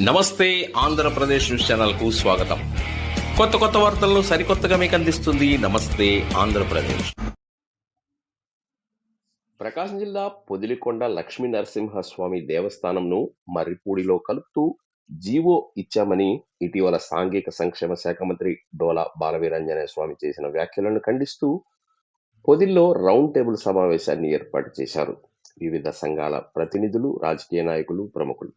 నమస్తే ఆంధ్రప్రదేశ్ న్యూస్ ఛానల్కు స్వాగతం. కొత్త కొత్త వార్తలను సరికొత్తగా మీకు అందిస్తుంది నమస్తే ఆంధ్రప్రదేశ్. ప్రకాశం జిల్లా పొదిలికొండ లక్ష్మీ నరసింహస్వామి దేవస్థానంను మర్రిపూడిలో కలుపుతూ జీవో ఇచ్చామని ఇటీవల సాంఘిక సంక్షేమ శాఖ మంత్రి డోలా బాలవీరంజనేయ స్వామి చేసిన వ్యాఖ్యలను ఖండిస్తూ పొదిల్లో రౌండ్ టేబుల్ సమావేశాన్ని ఏర్పాటు చేశారు. వివిధ సంఘాల ప్రతినిధులు రాజకీయ నాయకులు ప్రముఖులు.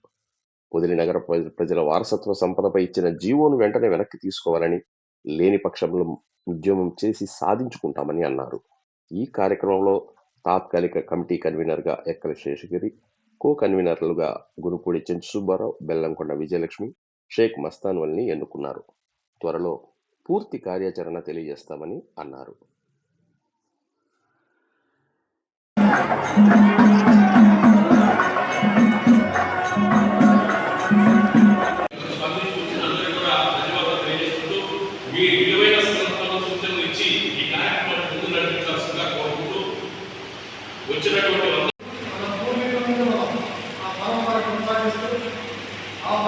పొదిలి నగర ప్రజల వారసత్వ సంపదపై ఇచ్చిన జీవోను వెంటనే వెనక్కి తీసుకోవాలని లేని పక్షంలో ఉద్యమం చేసి సాధించుకుంటామని అన్నారు. ఈ కార్యక్రమంలో తాత్కాలిక కమిటీ కన్వీనర్గా ఎక్కల శేషగిరి కో కన్వీనర్లుగా గురుపూడి చెంచు సుబ్బారావు బెల్లంకొండ విజయలక్ష్మి షేక్ మస్తాన్ వల్ని ఎన్నుకున్నారు. త్వరలో పూర్తి కార్యాచరణ తెలియజేస్తామని అన్నారు.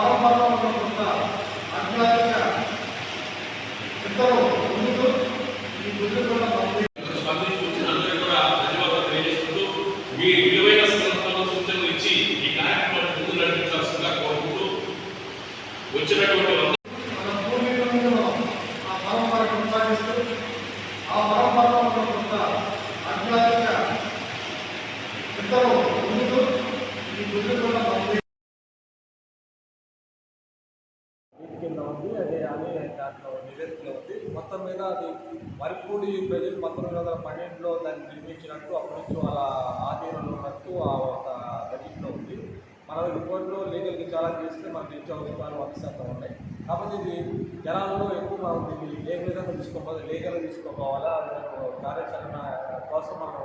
పరంపరలో ఉన్న ఆధ్యాత్మిక ఎందరో ముందుకు ఈ గుర్తుకున్న వచ్చిన కూడా ఈ వచ్చినటువంటి ఆ పరంపర కొనసాగిస్తూ ఆ పరంపరలో ఉన్న ఆధ్యాత్మిక ఎందరో ముందుకు ఈ పంపి వీటి కింద ఉంది అదే అనే దాంట్లో నివేదికలో ఉంది. మొత్తం మీద అది మరిపూడి ప్రజలు పంతొమ్మిది వందల పన్నెండులో దాన్ని నిర్మించినట్టు అప్పటి నుంచి వాళ్ళ ఆధీనంలో ఉన్నట్టు ఆ ఒక బడ్జెట్లో ఉంది. మన రిపోర్ట్లో లీగల్కి చాలా చేస్తే మనకి ఇచ్చే అవసరాలు వంద శాతం ఉన్నాయి. కాబట్టి ఇది జనాల్లో ఎక్కువ మనం దీన్ని ఏ విధంగా తీసుకోవాలి లీగల్గా తీసుకోపోవాలా కార్యాచరణ కోసం మనం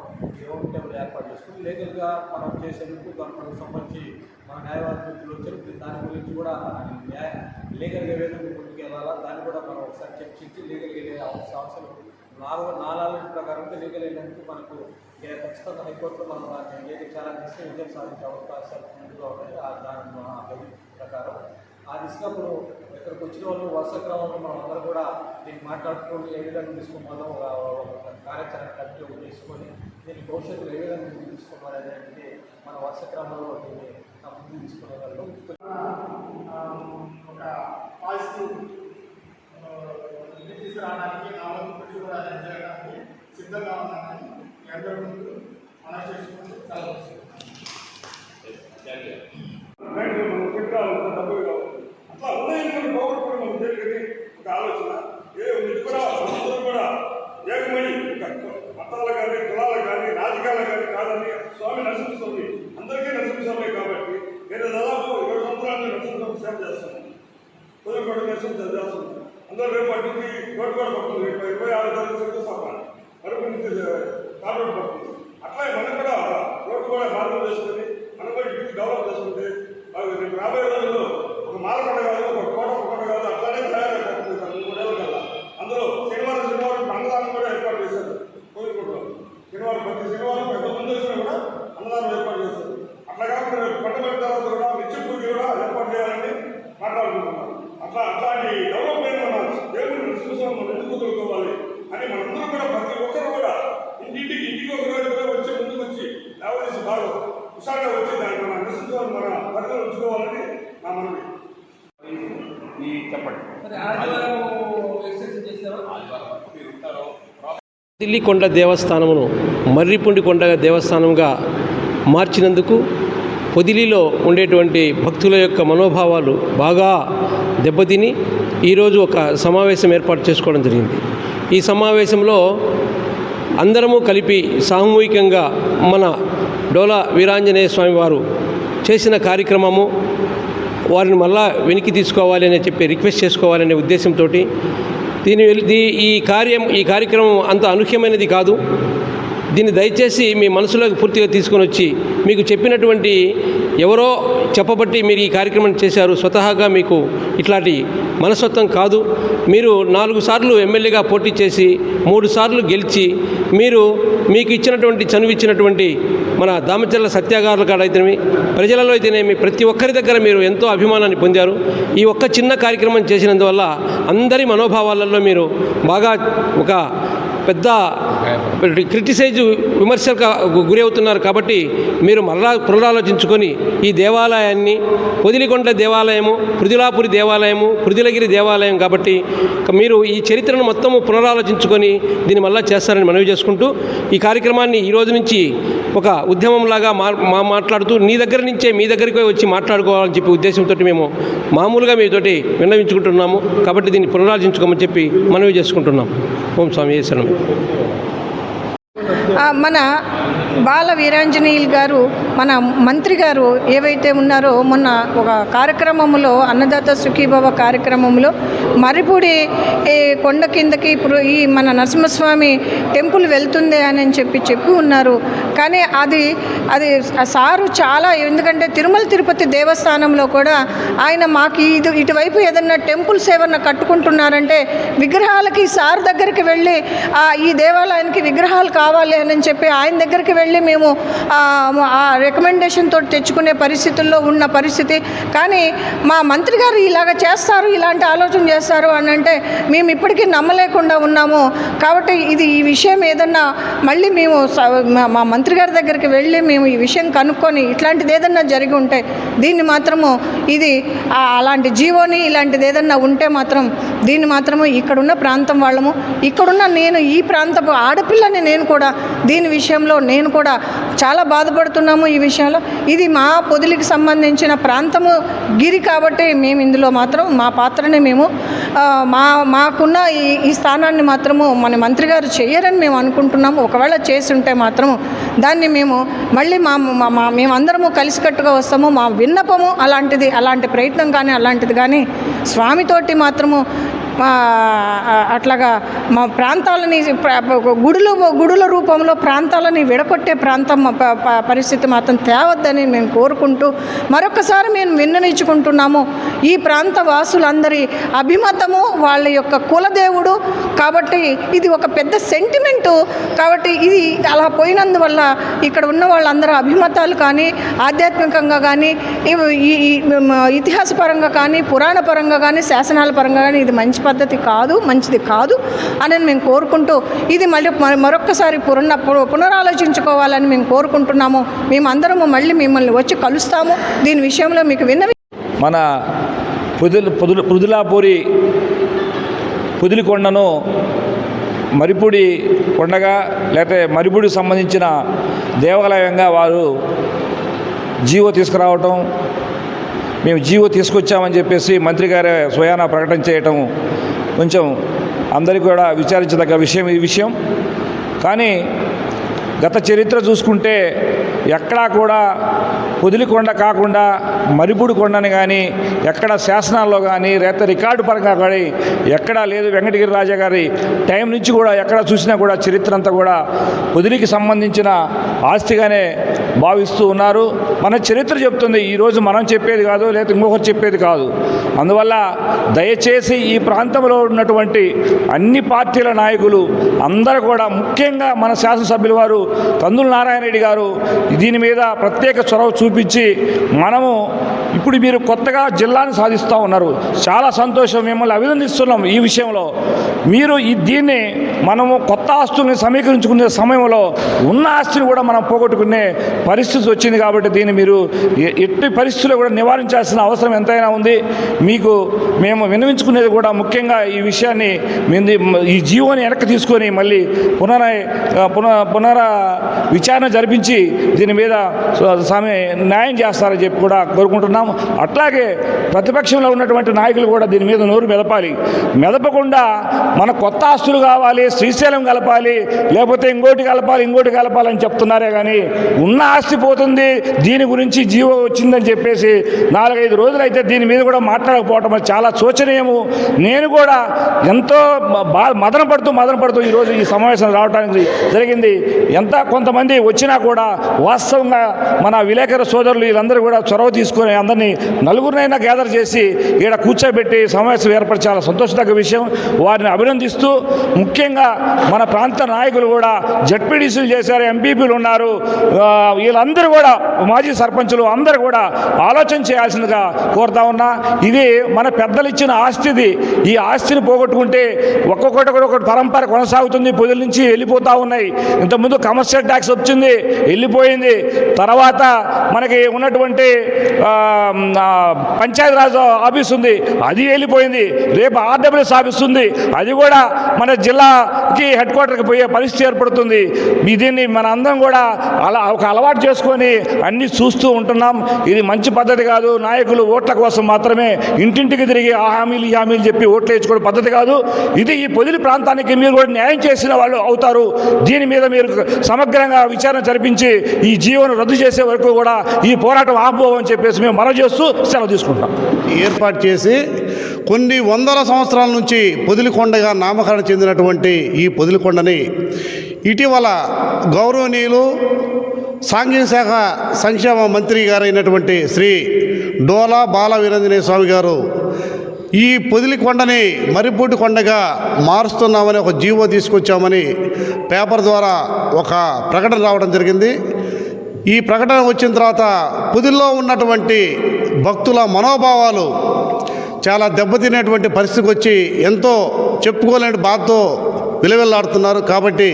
రౌండ్ టేబుల్ ఏర్పాటు చేసుకుని లీగల్గా మనం చేసేందుకు దానికి సంబంధించి మా న్యాయవాది మిత్రులు వచ్చారు దాని గురించి కూడా న్యాయ లీగల్గా ఏ విధంగా ముందుకు వెళ్ళాలా? దాన్ని కూడా మనం ఒకసారి చర్చించి లీగల్గా వెళ్ళే అవసరం నాలుగు నాలుగు ప్రకారం లీగల్ వెళ్ళేందుకు మనకు ఏ ఖచ్చితంగా హైకోర్టులో మనం దాన్ని లీగల్ ఛాలెంజ్ చేస్తే విజయం సాధించే అవకాశాలు ముందుగా ఉన్నాయి. ఆ దాని ఆ ప్రకారం. ఆ దిశగా ఇప్పుడు ఇక్కడికి వచ్చిన వాళ్ళు వరుస క్రమంలో మనం అందరూ కూడా దీన్ని మాట్లాడుకొని ఏ విధంగా తీసుకోవాలో ఒక కార్యాచరణ కమిటీ చేసుకొని తీసుకొని దీన్ని భవిష్యత్తులో ఏ విధంగా ముందుకు అనేది మన వరుస క్రమంలో దీన్ని ఆ ముందుకు ఒక పాజిటివ్ తీసుకురావడానికి నా కృషి కూడా నేను సిద్ధంగా ఉన్నానని మీ ముందు మనం చేసుకుంటూ సెలవు బ్యాంకులో మనం పెట్టుకోవాలంటే డబ్బులు కావాలి అట్లా ఉన్నాయని మనం పోగొట్టుకోవడం మనం తెలియని ఒక ఆలోచన ఏ ఇది కూడా అందరూ కూడా ఏకమై ఒక మతాలు కానీ కులాలు కానీ రాజకీయాలు కానీ కాదని స్వామి నరసింహస్వామి అందరికీ నరసింహస్వామి కాబట్టి నేను దాదాపు ఇరవై సంవత్సరాల నుంచి నరసింహస్వామి సేవ చేస్తున్నాను కుదరపడి నరసింహ సేవ చేస్తున్నాను అందరూ రేపు అటుకి రోడ్డు కూడా పడుతుంది రేపు ఇరవై ఆరు తారీఖు శంకుస్థాపన మరొక నుంచి కార్డు పడుతుంది అట్లా మనం కూడా రోడ్డు కూడా మార్గం చేసుకొని మనం కూడా ఇంటికి డెవలప్ చేసుకుంటే అవి రేపు రాబోయే రోజుల్లో ఒక మాలకొండ కాదు ఒక కోట కొండ కాదు అట్లానే తయారైపోతుంది సార్ మూడేళ్ళ కల్లా అందులో శనివారం శనివారం అన్నదానం కూడా ఏర్పాటు చేశారు కోరికోటలో శనివారం ప్రతి శనివారం పెద్ద మంది వచ్చినా కూడా అన్నదానం ఏర్పాటు చేశారు అట్లా కాకుండా రేపు పండుగల తర్వాత కూడా నిత్య పూజ కూడా ఏర్పాటు చేయాలని మాట్లాడుకుంటున్నాం అట్లా అట్లాంటి డెవలప్మెంట్ మన దేవుని నరసింహస్వామి మనం అని మనందరం కూడా ప్రతి ఒక్కరు కూడా ఇంటింటికి ఇంటికి ఒక రోజు కూడా వచ్చి ముందుకు వచ్చి లేవదీసి బాగా హుషారుగా వచ్చి దాన్ని మన మన పరిధిలో ఉంచుకోవాలని నా మనవి. చెప్పండి. దేవస్థానమును మర్రిపుండి కొండ దేవస్థానంగా మార్చినందుకు పొదిలిలో ఉండేటువంటి భక్తుల యొక్క మనోభావాలు బాగా దెబ్బతిని ఈరోజు ఒక సమావేశం ఏర్పాటు చేసుకోవడం జరిగింది. ఈ సమావేశంలో అందరము కలిపి సామూహికంగా మన డోలా వీరాంజనేయ స్వామి వారు చేసిన కార్యక్రమము వారిని మళ్ళా వెనక్కి తీసుకోవాలి అని చెప్పి రిక్వెస్ట్ చేసుకోవాలనే ఉద్దేశంతో దీని దీ- ఈ కార్యం ఈ కార్యక్రమం అంత అనూహ్యమైనది కాదు. దీన్ని దయచేసి మీ మనసులోకి పూర్తిగా తీసుకొని వచ్చి మీకు చెప్పినటువంటి ఎవరో చెప్పబట్టి మీరు ఈ కార్యక్రమం చేశారు స్వతహాగా మీకు ఇట్లాంటి మనస్తత్వం కాదు. మీరు నాలుగు సార్లు ఎమ్మెల్యేగా పోటీ చేసి మూడు సార్లు గెలిచి మీరు మీకు ఇచ్చినటువంటి చనువిచ్చినటువంటి మన దామచర్ల సత్యాగారుల కాడ ప్రజలలో అయితేనేమి ప్రతి ఒక్కరి దగ్గర మీరు ఎంతో అభిమానాన్ని పొందారు. ఈ ఒక్క చిన్న కార్యక్రమం చేసినందువల్ల అందరి మనోభావాలలో మీరు బాగా ఒక పెద్ద క్రిటిసైజ్ విమర్శలకు గురి అవుతున్నారు కాబట్టి మీరు మరలా పునరాలోచించుకొని ఈ దేవాలయాన్ని పొదిలికొండ దేవాలయము పృథులాపురి దేవాలయము పృథులగిరి దేవాలయం కాబట్టి మీరు ఈ చరిత్రను మొత్తము పునరాలోచించుకొని దీన్ని మళ్ళా చేస్తారని మనవి చేసుకుంటూ ఈ కార్యక్రమాన్ని ఈరోజు నుంచి ఒక ఉద్యమంలాగా మా మా మాట్లాడుతూ నీ దగ్గర నుంచే మీ దగ్గరికి వచ్చి మాట్లాడుకోవాలని చెప్పి ఉద్దేశంతో మేము మామూలుగా మీతోటి విన్నవించుకుంటున్నాము కాబట్టి దీన్ని పునరాలోచించుకోమని చెప్పి మనవి చేసుకుంటున్నాం. ఓం స్వామి శరణం. మన బాల వీరాంజనేయులు గారు మన మంత్రి గారు ఏవైతే ఉన్నారో మొన్న ఒక కార్యక్రమంలో అన్నదాత సుఖీభవ కార్యక్రమంలో మరిపూడి ఈ కొండ కిందకి ఇప్పుడు ఈ మన నరసింహస్వామి టెంపుల్ వెళ్తుంది అని చెప్పి చెప్పి ఉన్నారు. కానీ అది అది సారు చాలా ఎందుకంటే తిరుమల తిరుపతి దేవస్థానంలో కూడా ఆయన మాకు ఇది ఇటువైపు ఏదన్నా టెంపుల్స్ ఏమన్నా కట్టుకుంటున్నారంటే విగ్రహాలకి సార్ దగ్గరికి వెళ్ళి ఆ, ఈ దేవాలయానికి విగ్రహాలు కావాలి అని చెప్పి ఆయన దగ్గరికి వెళ్ళి మేము ఆ, ఆ రికమెండేషన్ తోటి తెచ్చుకునే పరిస్థితుల్లో ఉన్న పరిస్థితి. కానీ మా మంత్రి గారు ఇలాగ చేస్తారు ఇలాంటి ఆలోచన చేస్తారు అని అంటే మేము ఇప్పటికీ నమ్మలేకుండా ఉన్నాము. కాబట్టి ఇది ఈ విషయం ఏదన్నా మళ్ళీ మేము స- మా- మంత్రి గారి దగ్గరికి వెళ్ళి మేము ఈ విషయం కనుక్కొని ఇట్లాంటిది ఏదన్నా జరిగి ఉంటే దీన్ని మాత్రము ఇది అలాంటి జీవోని ఇలాంటిది ఏదన్నా ఉంటే మాత్రం దీన్ని మాత్రము ఇక్కడున్న ప్రాంతం వాళ్ళము ఇక్కడున్న నేను ఈ ప్రాంతపు ఆడపిల్లని నేను కూడా దీని విషయంలో నేను కూడా చాలా బాధపడుతున్నాము ఈ విషయంలో. ఇది మా పొదిలికి సంబంధించిన ప్రాంతము గిరి కాబట్టి మేము ఇందులో మాత్రం మా పాత్రని మేము మా మాకున్న ఈ ఈ స్థానాన్ని మాత్రము మన మంత్రి గారు చేయరని మేము అనుకుంటున్నాము. ఒకవేళ చేసి ఉంటే మాత్రము దాన్ని మేము మళ్ళీ మా మా- మా మేమందరము కలిసికట్టుగా వస్తాము. మా విన్నపము అలాంటిది అలాంటి ప్రయత్నం కానీ అలాంటిది కానీ స్వామితోటి మాత్రము అట్లాగా మా ప్రాంతాలని గుడులు గుడుల రూపంలో ప్రాంతాలని విడగొట్టే ప్రాంతం ప- పరిస్థితి మాత్రం తేవద్దని మేము కోరుకుంటూ మరొకసారి మేము విన్ననిచ్చుకుంటున్నాము ఈ ప్రాంత వాసులందరి అభిమతము వాళ్ళ యొక్క కులదేవుడు కాబట్టి ఇది ఒక పెద్ద సెంటిమెంటు కాబట్టి ఇది అలా పోయినందువల్ల ఇక్కడ ఉన్న వాళ్ళందరూ అభిమతాలు కానీ ఆధ్యాత్మికంగా కానీ ఈ ఇతిహాసపరంగా కానీ పురాణ పరంగా కానీ శాసనాల పరంగా కానీ ఇది మంచి పద్ధతి కాదు మంచిది కాదు అని మేము కోరుకుంటూ ఇది మళ్ళీ మరొకసారి మరొక్కసారి పునర పునరాలోచించుకోవాలని మేము కోరుకుంటున్నాము. మేమందరము మళ్ళీ మిమ్మల్ని వచ్చి కలుస్తాము. దీని విషయంలో మీకు విన్న మన పుదులు పుదులు పుదులాపూరి పుదులికొండను మరిపూడి కొండగా లేకపోతే మరిపూడికి సంబంధించిన దేవాలయంగా వారు జీవో తీసుకురావటం మేము జీవో తీసుకొచ్చామని చెప్పేసి మంత్రి గారే స్వయాన ప్రకటన చేయటం కొంచెం అందరికీ కూడా విచారించదగ్గ విషయం ఈ విషయం. కానీ గత చరిత్ర చూసుకుంటే ఎక్కడా కూడా పొదిలికొండ కాకుండా మరిపుడి కొండని కానీ ఎక్కడ శాసనాల్లో కానీ లేకపోతే రికార్డు పరంగా కానీ ఎక్కడా లేదు వెంకటగిరి రాజా గారి టైం నుంచి కూడా ఎక్కడ చూసినా కూడా చరిత్ర అంతా కూడా పొదిలికి సంబంధించిన ఆస్తిగానే భావిస్తూ ఉన్నారు. మన చరిత్ర చెప్తుంది ఈరోజు మనం చెప్పేది కాదు లేదా ఇంకొకరు చెప్పేది కాదు. అందువల్ల దయచేసి ఈ ప్రాంతంలో ఉన్నటువంటి అన్ని పార్టీల నాయకులు అందరూ కూడా ముఖ్యంగా మన శాసనసభ్యుల వారు కందుల నారాయణ రెడ్డి గారు దీని మీద ప్రత్యేక చొరవ చూపించి మనము ఇప్పుడు మీరు కొత్తగా జిల్లాను సాధిస్తూ ఉన్నారు. చాలా సంతోషం. మిమ్మల్ని అభినందిస్తున్నాం ఈ విషయంలో. మీరు ఈ దీన్ని మనము కొత్త ఆస్తుల్ని సమీకరించుకునే సమయంలో ఉన్న ఆస్తిని కూడా మనం పోగొట్టుకునే పరిస్థితి వచ్చింది కాబట్టి దీన్ని మీరు ఎ- ఎట్టి పరిస్థితుల్లో కూడా నివారించాల్సిన అవసరం ఎంతైనా ఉంది. మీకు మేము వినవించుకునేది కూడా ముఖ్యంగా ఈ విషయాన్ని ఈ జీవోని వెనక్కి తీసుకొని మళ్ళీ పునర పునః పునర విచారణ జరిపించి దీని మీద స్వామి న్యాయం చేస్తారని చెప్పి కూడా కోరుకుంటున్నాం అట్లాగే ప్రతిపక్షంలో ఉన్నటువంటి నాయకులు కూడా దీని మీద నోరు మెదపాలి. మెదపకుండా మన కొత్త ఆస్తులు కావాలి శ్రీశైలం కలపాలి లేకపోతే ఇంకోటి కలపాలి ఇంకోటి కలపాలని చెప్తున్నారే కానీ ఉన్న ఆస్తి పోతుంది దీని గురించి జీవో వచ్చిందని చెప్పేసి నాలుగైదు రోజులైతే దీని మీద కూడా మాట్లాడకపోవటం అది చాలా శోచనీయము. నేను కూడా ఎంతో బా మదన పడుతూ మదన పడుతూ ఈరోజు ఈ సమావేశం రావడానికి జరిగింది. ఎంత కొంతమంది వచ్చినా కూడా వాస్తవంగా మన విలేకరు సోదరులు వీళ్ళందరూ కూడా చొరవ తీసుకొని అందరినీ నలుగురినైనా గ్యాదర్ చేసి ఈడ కూర్చోబెట్టి సమావేశం ఏర్పడి చాలా సంతోషదగ్గ విషయం. వారిని అభినందిస్తూ ముఖ్యంగా మన ప్రాంత నాయకులు కూడా జడ్పీడీసీలు చేశారు ఎంపీపీలు ఉన్నారు. వీళ్ళందరూ కూడా మాజీ సర్పంచులు అందరూ కూడా ఆలోచన చేయాల్సిందిగా కోరుతా ఉన్నా. ఇది మన పెద్దలు ఇచ్చిన ఆస్తిది. ఈ ఆస్తిని పోగొట్టుకుంటే ఒక్కొక్కటి ఒకటి పరంపర కొనసాగుతుంది. పొదుల నుంచి వెళ్ళిపోతూ ఉన్నాయి. ఇంతకుముందు కమర్షియల్ ట్యాక్స్ వచ్చింది వెళ్ళిపోయింది. తర్వాత మనకి ఉన్నటువంటి ఆ, పంచాయతీరాజ్ ఆఫీస్ ఉంది అది వెళ్ళిపోయింది రేపు ఆర్డబ్ల్యూఎస్ ఆఫీస్ ఉంది అది కూడా మన జిల్లాకి హెడ్ క్వార్టర్కి పోయే పరిస్థితి ఏర్పడుతుంది. దీన్ని మన అందరం కూడా అలా ఒక అలవాటు చేసుకొని అన్నీ చూస్తూ ఉంటున్నాం. ఇది మంచి పద్ధతి కాదు. నాయకులు ఓట్ల కోసం మాత్రమే ఇంటింటికి తిరిగి ఆ హామీలు ఈ హామీలు చెప్పి ఓట్లు వేసుకోవడం పద్ధతి కాదు. ఇది ఈ పొదిలి ప్రాంతానికి మీరు కూడా న్యాయం చేసిన వాళ్ళు అవుతారు. దీని మీద మీరు సమగ్రంగా విచారణ జరిపించి ఈ జీవనం రద్దు చేసే వరకు కూడా ఈ పోరాటం ఆపుకోవని చెప్పేసి మేము మనవి చేస్తూ సెలవు తీసుకుంటాం. ఏర్పాటు చేసి కొన్ని వందల సంవత్సరాల నుంచి పొదిలికొండగా నామకరణ చెందినటువంటి ఈ పొదిలికొండని ఇటీవల గౌరవనీయులు సాంఘిక శాఖ సంక్షేమ మంత్రి గారైనటువంటి శ్రీ డోలా బాల వీరంజనేయ స్వామి గారు ఈ పొదిలికొండని మరిపూటి కొండగా మారుస్తున్నామని ఒక జీవో తీసుకొచ్చామని పేపర్ ద్వారా ఒక ప్రకటన రావడం జరిగింది. ఈ ప్రకటన వచ్చిన తర్వాత పుదిల్లో ఉన్నటువంటి భక్తుల మనోభావాలు చాలా దెబ్బతినేటువంటి పరిస్థితికి వచ్చి ఎంతో చెప్పుకోలేని బాధతో విలవిల్లాడుతున్నారు. కాబట్టి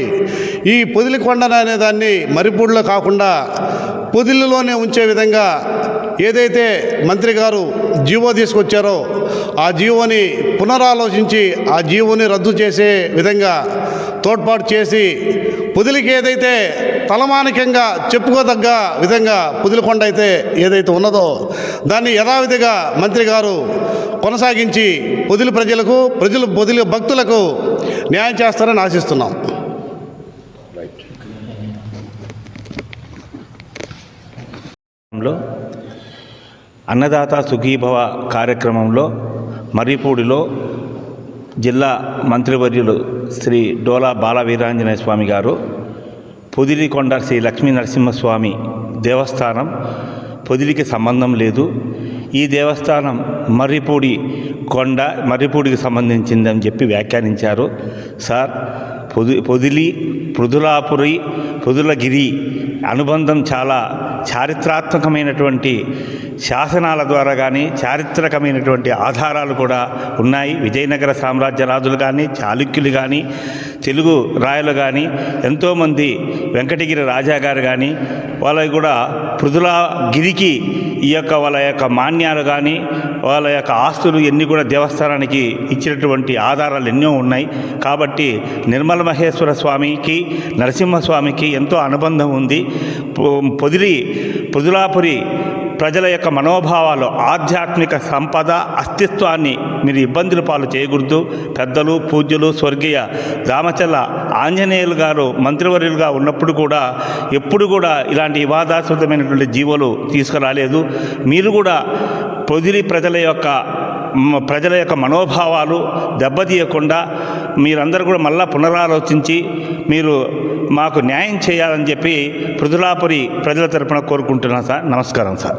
ఈ పొదిలి కొండన అనే దాన్ని మరిపూడిలో కాకుండా పొదిలిలోనే ఉంచే విధంగా ఏదైతే మంత్రి గారు జీవో తీసుకొచ్చారో ఆ జీవోని పునరాలోచించి ఆ జీవోని రద్దు చేసే విధంగా తోడ్పాటు చేసి పొదిలికి ఏదైతే తలమానికంగా చెప్పుకోదగ్గ విధంగా పుదిలికొండ అయితే ఏదైతే ఉన్నదో దాన్ని యథావిధిగా మంత్రి గారు కొనసాగించి పొదిలి ప్రజలకు ప్రజలు పొదిలి భక్తులకు న్యాయం చేస్తారని ఆశిస్తున్నాం. అన్నదాత సుఖీభవ కార్యక్రమంలో మర్రిపూడిలో జిల్లా మంత్రివర్యులు శ్రీ డోలా బాల వీరాంజనేయ స్వామి గారు పొదిలికొండ శ్రీ లక్ష్మీ నరసింహస్వామి దేవస్థానం పొదిలికి సంబంధం లేదు. ఈ దేవస్థానం మర్రిపూడి కొండ మర్రిపూడికి సంబంధించిందని చెప్పి వ్యాఖ్యానించారు. సార్ పొది పొదిలి పృథులాపురి పొదులగిరి అనుబంధం చాలా చారిత్రాత్మకమైనటువంటి శాసనాల ద్వారా కానీ చారిత్రకమైనటువంటి ఆధారాలు కూడా ఉన్నాయి. విజయనగర సామ్రాజ్య రాజులు కానీ చాళుక్యులు కానీ తెలుగు రాయలు కానీ ఎంతోమంది వెంకటగిరి రాజా గారు కానీ వాళ్ళకి కూడా పృథులగిరికి ఈ యొక్క వాళ్ళ యొక్క మాన్యాలు కానీ వాళ్ళ యొక్క ఆస్తులు ఎన్ని కూడా దేవస్థానానికి ఇచ్చినటువంటి ఆధారాలు ఎన్నో ఉన్నాయి. కాబట్టి నిర్మల మహేశ్వర స్వామికి నరసింహస్వామికి ఎంతో అనుబంధం ఉంది. పొ- పొదిలి పొదులాపురి ప్రజల యొక్క మనోభావాలు ఆధ్యాత్మిక సంపద అస్తిత్వాన్ని మీరు ఇబ్బందుల పాలు చేయకూడదు. పెద్దలు పూజ్యులు స్వర్గీయ దామచల్ల ఆంజనేయులు గారు మంత్రివర్యులుగా ఉన్నప్పుడు కూడా ఎప్పుడు కూడా ఇలాంటి వివాదాస్పదమైనటువంటి జీవోలు తీసుకురాలేదు. మీరు కూడా పొదిలి ప్రజల యొక్క ప్రజల యొక్క మనోభావాలు దెబ్బతీయకుండా మీరందరూ కూడా మళ్ళా పునరాలోచించి మీరు మాకు న్యాయం చేయాలని చెప్పి పృథులాపురి ప్రజల తరపున కోరుకుంటున్నాను సార్. నమస్కారం సార్.